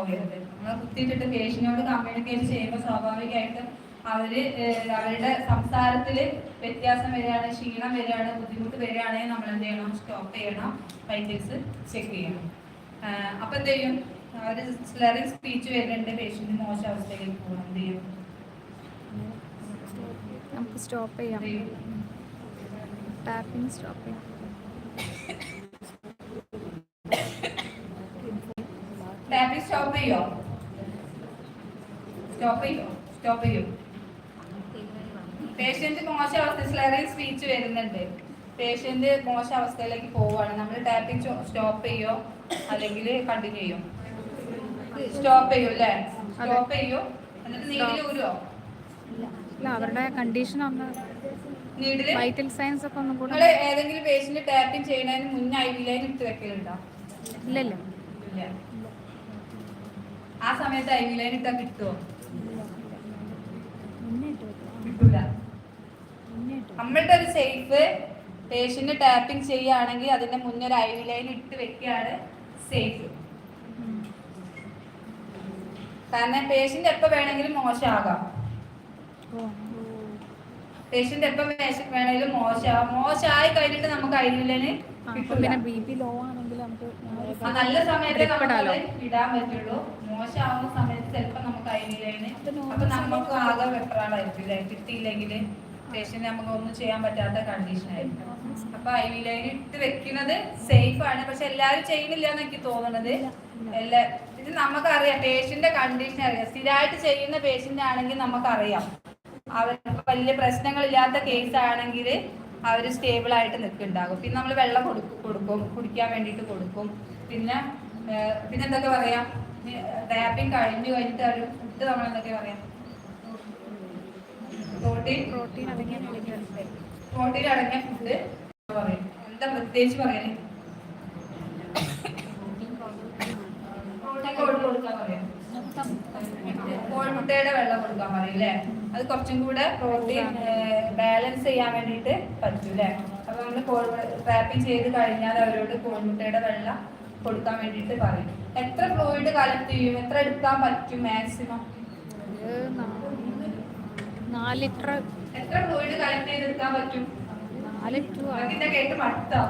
പോകരുത് നമ്മൾ കുത്തിയിട്ടിട്ട് പേഷ്യനോട് കമ്മ്യൂണിക്കേറ്റ് ചെയ്യുമ്പോൾ സ്വാഭാവികമായിട്ടും അവർ അവരുടെ സംസാരത്തിൽ വ്യത്യാസം വരികയാണ് ക്ഷീണം വരികയാണ് ബുദ്ധിമുട്ട് വരികയാണെങ്കിൽ നമ്മൾ എന്ത് ചെയ്യണം? സ്റ്റോപ്പ് ചെയ്യണം. വൈറ്റൽസ് ചെക്ക് ചെയ്യണം. അപ്പൊ എന്ത് ചെയ്യും? അവർ സ്ലറിങ് സ്പീച്ച് വരുന്നുണ്ട്. പേഷ്യന്റ് മോശം അവസ്ഥയിലേക്ക് പോകണം എന്ത് ചെയ്യും? നമുക്ക് സ്റ്റോപ്പ് ചെയ്യും. ടാപ്പിംഗ് സ്റ്റോപ്പ് ചെയ്യാം ടാപ്പിംഗ് സ്റ്റോപ്പ് ചെയ്യോ? സ്റ്റോപ്പ് ചെയ്യോ? സ്റ്റോപ്പ് ചെയ്യും. പേഷ്യന്റ് മോശ അവസ്ഥ സ്ലറിങ് സ്പീച്ച് വരുന്നുണ്ട്. പേഷ്യന്റ് മോശ അവസ്ഥയിലേക്ക് പോവുകയാണ്. നമ്മൾ ടാപ്പിംഗ് സ്റ്റോപ്പ് ചെയ്യോ? അല്ലെങ്കിൽ കണ്ടിന്യൂ ചെയ്യോ? സ്റ്റോപ്പ് ചെയ്യും അല്ലേ? സ്റ്റോപ്പ് ചെയ്യോ? എന്നിട്ട് നീഡിൽ ഊരോ അവരുടെ കണ്ടീഷൻ ഒന്ന് വൈറ്റൽ സയൻസ് ഒക്കെ ഒന്നും കൂടെ ഏതെങ്കിലും പേഷ്യന്റ് ടാപ്പിംഗ് ചെയ്യുന്നതിന് മുന്നേ ഐ വി ലൈൻ ഇട്ട് വെക്കലുണ്ടോ? ഇല്ല ഇല്ല. ഇല്ല. ആ സമയത്ത് ഐ വി ലൈൻ ഇട്ടാ കിട്ടുമോ കിട്ടൂല. നമ്മളുടെ ഒരു സേഫ് പേഷ്യന്റ് ടാപ്പിംഗ് ചെയ്യുകയാണെങ്കിൽ അതിന്റെ മുന്നേ ഒരു ഐ വി ലൈൻ ഇട്ട് വെക്കുകയാണ് സേഫ് കാരണം പേഷ്യന്റ് എപ്പോ വേണമെങ്കിലും മോശമാകാം. പേഷ്യന്റ് എപ്പോ വേണമെങ്കിലും മോശമാകാം. മോശമായി കഴിഞ്ഞിട്ട് നമുക്ക് ഐ വി ലൈന് പിന്നെ ബി പി ലോ ആണെങ്കിൽ നമുക്ക് നല്ല സമയത്ത് നമുക്ക് ഇടാൻ പറ്റുള്ളൂ. മോശമാവുന്ന സമയത്ത് ചിലപ്പോ നമുക്ക് അപ്പൊ നമുക്ക് ആകെ വെപ്രാളായിരിക്കും കിട്ടിയില്ലെങ്കിൽ പേഷ്യന്റ് നമുക്ക് ഒന്നും ചെയ്യാൻ പറ്റാത്ത കണ്ടീഷൻ ആയിരിക്കും. അപ്പൊ ഐ വി ലൈൻ ഇട്ട് വെക്കുന്നത് സേഫ് ആണ്. പക്ഷെ എല്ലാരും ചെയ്യുന്നില്ല എന്ന് എനിക്ക് തോന്നുന്നത് എല്ലാ ഇത് നമുക്കറിയാം. പേഷ്യന്റെ കണ്ടീഷൻ അറിയാം. സ്ഥിരമായിട്ട് ചെയ്യുന്ന പേഷ്യന്റ് ആണെങ്കിൽ നമുക്കറിയാം. അവർ വലിയ പ്രശ്നങ്ങളില്ലാത്ത കേസ് ആണെങ്കിൽ അവർ സ്റ്റേബിൾ ആയിട്ട് നിൽക്കുന്നുണ്ടാകും. പിന്നെ നമ്മൾ വെള്ളം കൊടുക്കും കൊടുക്കും. കുടിക്കാൻ വേണ്ടിയിട്ട് കൊടുക്കും. പിന്നെ പിന്നെ എന്തൊക്കെ പറയാം? ടാപ്പിംഗ് കഴിഞ്ഞു കഴിഞ്ഞിട്ട് അവർ ഫുഡ് നമ്മൾ എന്തൊക്കെ പറയാം? പ്രോട്ടീൻ. പ്രോട്ടീൻ അടങ്ങിയ ഫുഡ് പ്രോട്ടീൻ അടങ്ങിയ ഫുഡ് പറയും എന്താ പ്രത്യേകിച്ച് പറയണേ പ്രോട്ടീൻ പൗഡർ കൊടുക്കാൻ പറയാം കോഴിമുട്ടയുടെ വെള്ളം കൊടുക്കാൻ പറയും അല്ലേ അത് കുറച്ചും കൂടെ പ്രോട്ടീൻ ബാലൻസ് ചെയ്യാൻ വേണ്ടിയിട്ട് പറ്റും അല്ലേ അപ്പൊ നമ്മൾ റാപ്പിംഗ് ചെയ്ത് കഴിഞ്ഞാൽ അവരോട് കോഴിമുട്ടയുടെ വെള്ളം കൊടുക്കാൻ വേണ്ടിയിട്ട് പറയും. എത്ര ഫ്ലൂയിഡ് കളക്ട് ചെയ്യും? എത്ര എടുക്കാൻ പറ്റും മാക്സിമം നാല് ലിറ്റർ. എത്ര ഫ്ലൂയിഡ് കളക്ട് ചെയ്തെടുക്കാൻ പറ്റും? കേട്ട് മടുത്തോ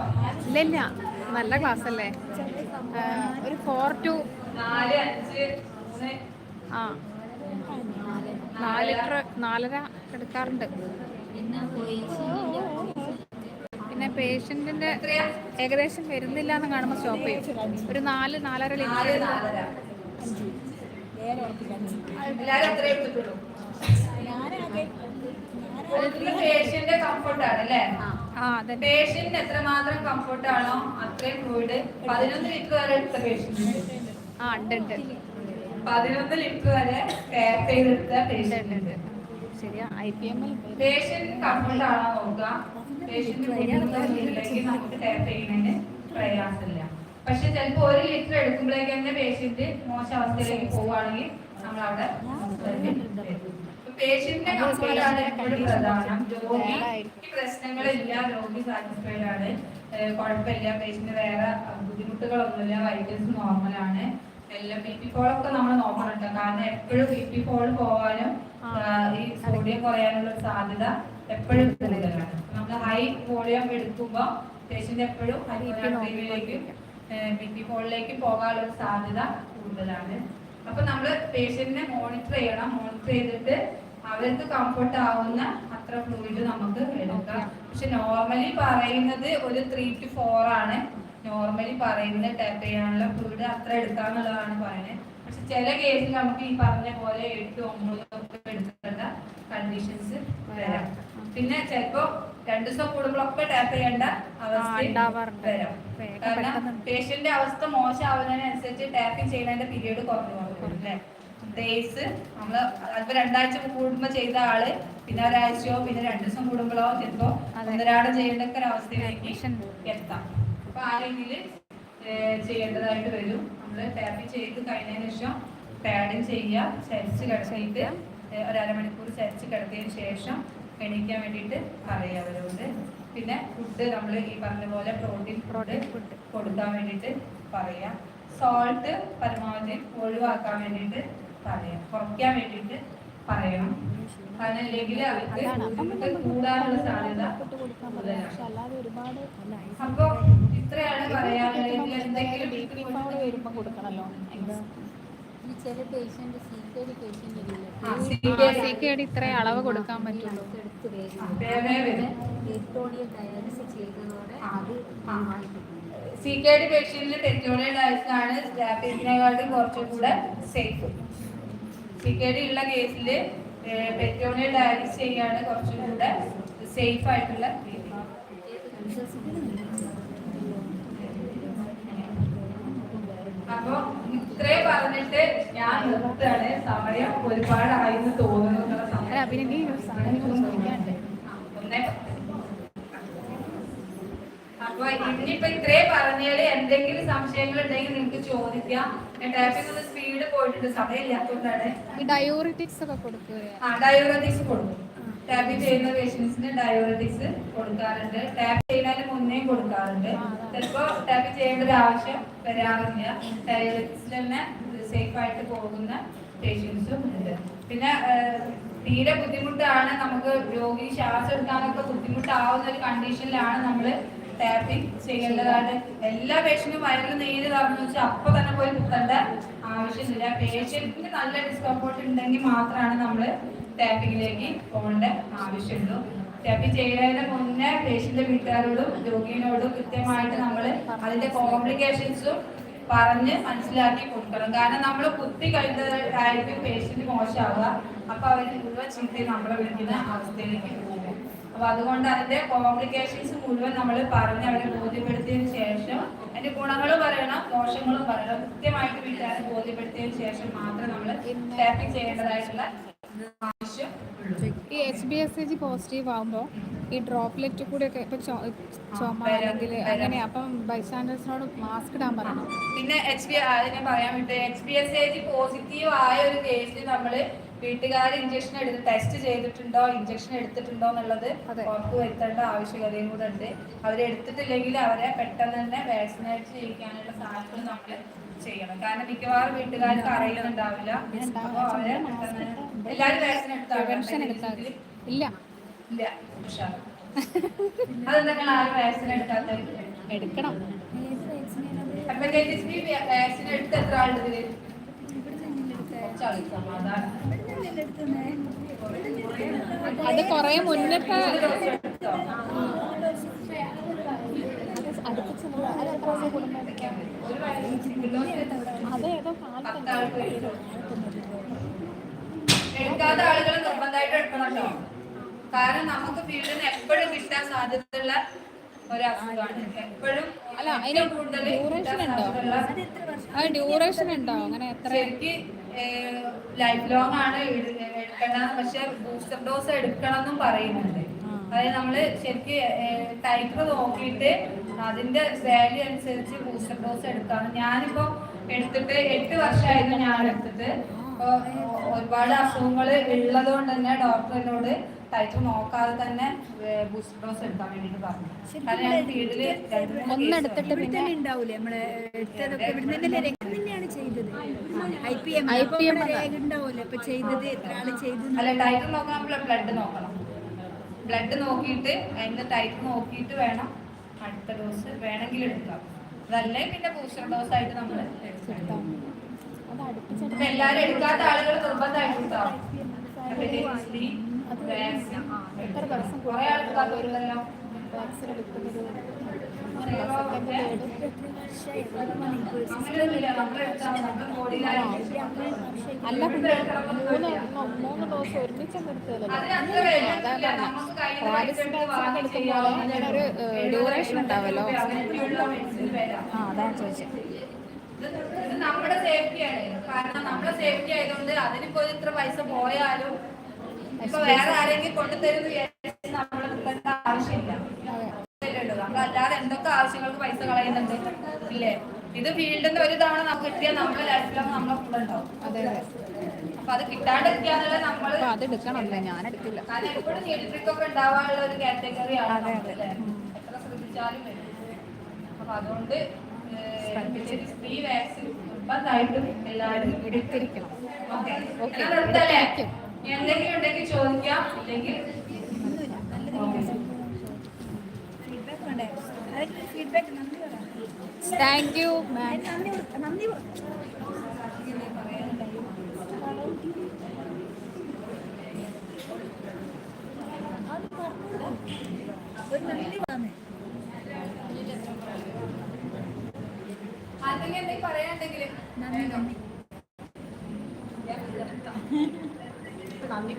ഇല്ല നല്ല ക്ലാസ് അല്ലേ? ഒരു ഫോർ ടു നാല് അഞ്ച് മൂന്ന്. ആ. നാല് ലിറ്റർ നാലര എടുക്കാറുണ്ട്. പിന്നെ പേഷ്യന്റിന്റെ ഏകദേശം വരുന്നില്ല എന്ന് കാണുമ്പോൾ സ്റ്റോപ്പ് ചെയ്യും. ഒരു നാല് നാലര നാല് ലിറ്റർ ആ. അതെ. പേഷ്യന്റിന് എത്രമാത്രം കംഫർട്ട് ആണോ അത്രയും ഫ്ലൂയിഡ് പതിനൊന്ന് ലിറ്റർ വരെ എടുത്ത പേഷ്യന്റ് ആ ഉണ്ട് ഉണ്ട്. പതിനൊന്ന് ലിറ്റർ വരെ കെയർ ചെയ്തെടുത്ത പേഷ്യന്റ് ഉണ്ട് പേഷ്യന്റ് കംഫർട്ട് ആണോ നോക്കുക. പേഷ്യന്റ് നമുക്ക് ടാപ്പ് ചെയ്യുന്നതിന് പ്രയാസമില്ല. പക്ഷെ ചിലപ്പോൾ ഒരു ലിറ്റർ എടുക്കുമ്പോഴേക്ക് തന്നെ പേഷ്യന്റ് മോശം അവസ്ഥയിലേക്ക് പോവുകയാണെങ്കിൽ നമ്മൾ അവിടെ പേഷ്യന്റിന്റെ കംഫർട്ട് ആണ് എപ്പോഴും പ്രധാനം. രോഗി പ്രശ്നങ്ങളില്ല രോഗി സാറ്റിസ്ഫൈഡ് ആണ്. കുഴപ്പമില്ല. പേഷ്യന്റ് വേറെ ബുദ്ധിമുട്ടുകളൊന്നുമില്ല. വൈറ്റൽസ് നോർമലാണ് എല്ലാം ബി പി ഫോളൊക്കെ നമ്മൾ നോക്കണുണ്ട് കാരണം എപ്പോഴും ബി പി ഫോൾ പോവാനും ഈ സോഡിയം കുറയാനുള്ള സാധ്യത എപ്പോഴും കൂടുതലാണ്. നമ്മൾ ഹൈ വോളിയം എടുക്കുമ്പോൾ പേഷ്യന്റ് എപ്പോഴും ബി പി ഫോളിലേക്ക് പോകാനുള്ള സാധ്യത കൂടുതലാണ്. അപ്പൊ നമ്മൾ പേഷ്യന്റിനെ മോണിറ്റർ ചെയ്യണം. മോണിറ്റർ ചെയ്തിട്ട് അവർക്ക് കംഫർട്ട് ആവുന്ന അത്ര ഫ്ലൂയിഡ് നമുക്ക് എടുക്കാം. പക്ഷെ നോർമലി പറയുന്നത് ഒരു ത്രീ ടു ഫോർ ആണ്. നോർമലി പറയുന്ന ടാപ്പ് ചെയ്യാനുള്ള ഫ്ലൂയിഡ് അത്ര എടുക്കാന്നുള്ളതാണ് പറയുന്നത് പക്ഷെ ചില കേസിൽ നമുക്ക് ഈ പറഞ്ഞ പോലെ എട്ട് ഒമ്പത് എടുക്കേണ്ട കണ്ടീഷൻസ് വരാം പിന്നെ ചിലപ്പോ രണ്ടു ദിവസം കൂടുമ്പോഴൊക്കെ ടാപ്പ് ചെയ്യേണ്ട അവസ്ഥ. വരാം കാരണം പേഷ്യന്റെ അവസ്ഥ മോശമാവുന്നതിനനുസരിച്ച് ടാപ്പിംഗ് ചെയ്യുന്നതിന്റെ പീരീഡ് കുറഞ്ഞു അല്ലേ ഡേയ്സ് നമ്മൾ അതിപ്പോ രണ്ടാഴ്ച കൂടുമ്പോ ചെയ്ത ആൾ പിന്നെ ഒരാഴ്ചയോ പിന്നെ രണ്ടു ദിവസം കൂടുമ്പോഴോ ചിലപ്പോ. ഒന്നരാടം ചെയ്യേണ്ട ഒക്കെ ഒരു അവസ്ഥയിലേക്ക്. എത്താം അപ്പൊ ആ രീതിയിൽ ചെയ്യേണ്ടതായിട്ട് വരും. നമ്മൾ ടാപ്പിംഗ് ചെയ്ത് കഴിഞ്ഞതിന് ശേഷം പാഡിങ് ചെയ്യുക ചരിച്ച് കിടത്തിയിട്ട് ഒരമണിക്കൂർ ചരിച്ച് കിടത്തിയതിന് ശേഷം എണീക്കാൻ വേണ്ടിയിട്ട് പറയുക അവരോട്. പിന്നെ ഫുഡ് നമ്മൾ ഈ പറഞ്ഞ പോലെ പ്രോട്ടീൻ ഫുഡ്. കൊടുക്കാൻ വേണ്ടിയിട്ട് പറയാം സോൾട്ട് പരമാവധി ഒഴിവാക്കാൻ വേണ്ടിയിട്ട് പറയാം കുറയ്ക്കാൻ വേണ്ടിയിട്ട് പറയണം. കാരണം അവർക്ക് ബുദ്ധിമുട്ട് കൂടാനുള്ള സാധ്യത കൂടുതലാണ്. അല്ലാതെ ഒരുപാട് അപ്പൊ ഇത്രയാണ് പറയാനുള്ളത്. എന്തെങ്കിലും കൊടുക്കണല്ലോ. ഈ ചില പേഷ്യന്റ് സീക്കേഡ് പേഷ്യന്റ് ആ, CKD. സിക്കേട് ഇത്ര അളവ് കൊടുക്കാൻ പറ്റുള്ളൂ. ഡയാലിസിസ് ചെയ്തതോടെ അത് ആ. സി കെ ഡി പേഷ്യന്റിന് പെട്രോളിയം ഡയസ് ആണ്. സ്റ്റാപ്പിനെക്കാട്ടും കുറച്ചും കൂടെ സേഫ് സി കെ ഡി ഉള്ള കേസിൽ പെട്രോളിയം ഡയാലിസ് ചെയ്യാണ് കുറച്ചും കൂടെ സേഫ് ആയിട്ടുള്ള രീതി അപ്പൊ ഇത്രയും പറഞ്ഞിട്ട് ഞാൻ നിർത്താണ് സമയം ഒരുപാടായിരുന്നു തോന്നുന്നു അപ്പൊ ഇനിയിപ്പൊ ഇത്രയും പറഞ്ഞാൽ എന്തെങ്കിലും സംശയങ്ങൾ ഉണ്ടെങ്കിൽ നിങ്ങൾക്ക് ചോദിക്കാം ടാപ്പിംഗ് ഒന്ന് സ്പീഡ് പോയിട്ടുണ്ട്. സമയമില്ലാത്തതുകൊണ്ടാണ്. ഈ ഡയോറിറ്റിക്സ് ഒക്കെ കൊടുക്കുക ആ ഡയോറിറ്റിക്സ് കൊടുക്കും. ടാപ്പിംഗ് ചെയ്യുന്ന പേഷ്യൻസിന് ഡയബറ്റിക്സ് കൊടുക്കാറുണ്ട്. ടാപ്പ് ചെയ്യുന്നതിന് മുന്നേയും കൊടുക്കാറുണ്ട്. ചിലപ്പോ ടാപ്പ് ചെയ്യേണ്ട ഒരു ആവശ്യം വരാറില്ല. ഡയബറ്റിക്സിൽ തന്നെ സേഫ് ആയിട്ട് പോകുന്ന പേഷ്യൻസും ഉണ്ട്. പിന്നെ തീരെ ബുദ്ധിമുട്ടാണ് നമുക്ക് രോഗി ശ്വാസം എടുക്കാനൊക്കെ ബുദ്ധിമുട്ടാവുന്ന ഒരു കണ്ടീഷനിലാണ് നമ്മൾ ടാപ്പിംഗ് ചെയ്യേണ്ടതാണ്. എല്ലാ പേഷ്യന്റും വയറിൽ നീര് തറന്നു വെച്ചാൽ അപ്പൊ തന്നെ പോയി കുത്തേണ്ട ആവശ്യമില്ല. പേഷ്യന്റിന് നല്ല ഡിസ്കംഫോർട്ട് ഉണ്ടെങ്കിൽ മാത്രമാണ് നമ്മൾ ടാപ്പിങ്ങിലേക്ക് പോകേണ്ട ആവശ്യമുള്ളൂ ടാപ്പ് ചെയ്യുന്നതിന് മുന്നേ പേഷ്യന്റ് വീട്ടുകാരോടും രോഗിയോടും കൃത്യമായിട്ട് നമ്മൾ അതിന്റെ കോംപ്ലിക്കേഷൻസും പറഞ്ഞ് മനസ്സിലാക്കി കൊടുക്കണം. കാരണം നമ്മൾ കുത്തി കഴിഞ്ഞതായിരിക്കും പേഷ്യന്റ് മോശമാവുക. അപ്പൊ അവർ മുഴുവൻ ചീത്തയും നമ്മളെ വിളിക്കുന്ന അവസ്ഥയിലേക്ക് പോകും. അപ്പൊ അതുകൊണ്ട് അതിന്റെ കോംപ്ലിക്കേഷൻസ് മുഴുവൻ നമ്മൾ പറഞ്ഞ് അവരെ ബോധ്യപ്പെടുത്തിയതിനു ശേഷം അതിന്റെ ഗുണങ്ങൾ പറയണം ദോഷങ്ങളും പറയണം. കൃത്യമായിട്ട് വീട്ടുകാരെ ബോധ്യപ്പെടുത്തിയതിനു ശേഷം മാത്രം നമ്മൾ ടാപ്പിംഗ് ചെയ്യേണ്ടതായിട്ടുള്ള ഈ H B S A G positive ആകുമ്പോൾ ഈ ഡ്രോപ്ലെറ്റ് കൂടെ ഒക്കെ ഇപ്പൊ ചുമ അല്ലെങ്കിൽ അങ്ങനെ അപ്പം ബൈസ്റ്റാൻഡേഴ്സിനോട് മാസ്ക് ഇടാൻ പറയണം. പിന്നെ എച്ച് ബി അതിനെ പറയാൻ വിട്ട്. H B S A G positive ആയ ഒരു കേസിൽ നമ്മൾ വീട്ടുകാർ ഇഞ്ചക്ഷൻ എടുത്ത് ടെസ്റ്റ് ചെയ്തിട്ടുണ്ടോ ഇഞ്ചക്ഷൻ എടുത്തിട്ടുണ്ടോ എന്നുള്ളത്. ഉറപ്പ് വരുത്തേണ്ട ആവശ്യകതയും കൂടെ ഉണ്ട്. അവരെടുത്തിട്ടില്ലെങ്കിൽ അവരെ പെട്ടെന്ന് തന്നെ വാക്സിനേറ്റ് ചെയ്യിക്കാനുള്ള സാധ്യത നമ്മൾ ചെയ്യണം. കാരണം മിക്കവാറും വീട്ടുകാർക്ക് അറിയുന്നുണ്ടാവില്ല അപ്പോൾ അവരെ എല്ലാരും എല്ലാവരും വാക്സിൻ എടുത്താൽ ഇല്ല. ആരും വാക്സിൻ എടുക്കാത്തത് എടുക്കണം. ഹെപ്പറ്റൈറ്റിസ് ബി വാക്സിൻ എടുത്ത് എത്ര ആളുണ്ട് ഇതിൽ? അത് കൊറേ മുന്നിപ്പോ ഒരു ദിവസം എടുത്തോ? ഒരു വാക്സിൻ ഒരു ദിവസം എടുത്തോ? അത് ഏതോ കാലത്ത് പത്താൾക്ക് എടുത്തോ? എടുക്കാത്ത ആളുകൾ നിർബന്ധമായിട്ട് എടുക്കണല്ലോ കാരണം നമുക്ക് ഫീൽഡിന് എപ്പോഴും കിട്ടാൻ സാധ്യതയുള്ള ഒരു അസുഖമാണ് എപ്പോഴും അല്ല, അതിന് ഡ്യൂറേഷൻ ഉണ്ടോ? അത് ഡ്യൂറേഷൻ ഉണ്ടോ? അങ്ങനെ എത്ര? ലൈഫ് ലോങ് ആണ് എടുക്കണം പക്ഷെ ബൂസ്റ്റർ ഡോസ് എടുക്കണം എന്നും പറയുന്നുണ്ട്. അതായത് നമ്മൾ ശരിക്ക് ടൈപ്പ് നോക്കിയിട്ട് അതിന്റെ വാല്യൂ അനുസരിച്ച് ബൂസ്റ്റർ ഡോസ് എടുക്കാം ഞാനിപ്പോ എടുത്തിട്ട് എട്ട് വർഷമായിരുന്നു ഞാൻ എടുത്തിട്ട്. അപ്പൊ ഒരുപാട് അസുഖങ്ങൾ ഉള്ളത് കൊണ്ട് തന്നെ ഡോക്ടർ എന്നോട് ടൈറ്റർ നോക്കാതെ തന്നെ ബൂസ്റ്റർ ഡോസ് എടുക്കാൻ വേണ്ടിട്ട് പറഞ്ഞു. കാരണം ഞാൻ ഒന്നെടുത്തിട്ട് പിന്നെ ഉണ്ടാവൂലേ? നമ്മളെ എടുത്തതൊക്കെ ഇവിടുന്ന് തന്നെ തന്നെയാണ് ചെയ്തത്. ഐ പി എം IPM അതാ. രേഖ ഉണ്ടാവൂലേ? ഇപ്പൊ ചെയ്തത് എത്ര ആൾ ചെയ്തു അല്ല ടൈറ്റർ നോക്കാൻ നമ്മൾ ബ്ലഡ് നോക്കണം. ബ്ലഡ് നോക്കിയിട്ട് അതിന്റെ ടൈപ്പ് നോക്കിയിട്ട് വേണം അടുത്ത ഡോസ് വേണമെങ്കിൽ എടുക്കാം. അതല്ലേ പിന്നെ ബൂസ്റ്റർ ഡോസ് ആയിട്ട് നമ്മൾ എടുക്കാം എല്ലാവരും എടുക്കാത്ത ആളുകൾ നിർബന്ധമായിട്ട് കുറെ വാക്സിൻ അല്ല പിന്നെ മൂന്ന് മൂന്ന് ഡോസ് കയ്യിൽ നിന്ന് പൈസ എടുത്ത് വാങ്ങി ചെയ്യാം. അങ്ങനെ ഒരു ഡ്യൂറേഷൻ ഉണ്ടാവല്ലോ. ആ അതാണ് ചോദിച്ചത് ഇത് നമ്മുടെ സേഫ്റ്റിയാണ് കാരണം നമ്മുടെ സേഫ്റ്റി ആയതുകൊണ്ട് അതിനിപ്പോ ഇത്ര പൈസ പോയാലും ഇപ്പൊ വേറെ ആരെങ്കിലും കൊണ്ടുതരുന്ന എടുക്കേണ്ട ആവശ്യമില്ല. അല്ലാതെ എന്തൊക്കെ ആവശ്യങ്ങൾക്ക് പൈസ കളയുന്നുണ്ട്? ഇല്ലേ? ഇത് ഫീൽഡിന്റെ ഒരു തവണ നമുക്ക് കിട്ടിയാൽ നമ്മുടെ ലൈഫിലും നമ്മളെ കൂടെ ഉണ്ടാവും. അതെ അതെ. അപ്പൊ അത് കിട്ടാണ്ടിരിക്കാന്നുള്ള നമ്മൾ അത് ഞാൻ എടുക്കില്ല. കാരണം എപ്പോഴും ഇലക്ട്രിക് ഒക്കെ ഉണ്ടാവാനുള്ള ഒരു കാറ്റഗറി ആണ്? എത്ര ശ്രദ്ധിച്ചാലും അപ്പൊ അതുകൊണ്ട് സ്ത്രീ വാക്സിൻ നിർബന്ധമായിട്ടും എല്ലാവരും എടുത്തിരിക്കണം. ഓക്കെ. ഓക്കെ. ഞാൻ നിർത്തല്ലേ? എന്തെങ്കിലും ഉണ്ടെങ്കിൽ ചോദിക്കാം. ഇല്ലെങ്കിൽ ഫീഡ്ബാക്ക് താങ്ക് യു നന്ദി കൊടു- നന്ദി പറ. ഇങ്ങനെ പറയാനുണ്ടായി. അത് പറഞ്ഞൂടാ. ഒരു നന്ദി വന്നേ ആർക്കെങ്കിലും എന്തെങ്കിലും പറയാനുണ്ടെങ്കിൽ നന്ദി നന്ദി നന്ദി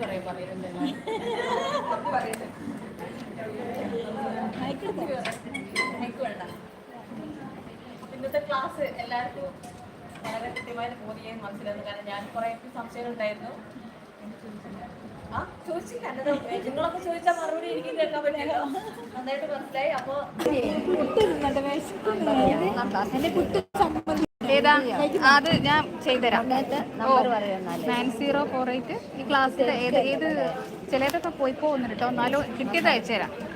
പറയാൻ പറയുന്നുണ്ടല്ലോ ആയിക്കോട്ടെ ഇന്നത്തെ ക്ലാസ് എല്ലാവർക്കും വളരെ കൃത്യമായിട്ട് ബോധിയായി മനസ്സിലായിരുന്നു. കാരണം ഞാൻ കുറെ സംശയങ്ങൾ ഉണ്ടായിരുന്നു ആ ചോദിച്ചില്ല. ചോദിച്ചാൽ മറുപടി നന്നായിട്ട് മനസ്സിലായി. അത് ഞാൻ ചെയ്തുതരാം. നയൻ സീറോ ഫോർ എയ്റ്റ് ഈ ക്ലാസ്സിൽ ഏത് ഏത് ചിലതൊക്കെ പോയി പോകുന്നുണ്ട് കേട്ടോ. എന്നാലും കിട്ടിയത് അയച്ചുതരാം. ശരിക്കല്ലേ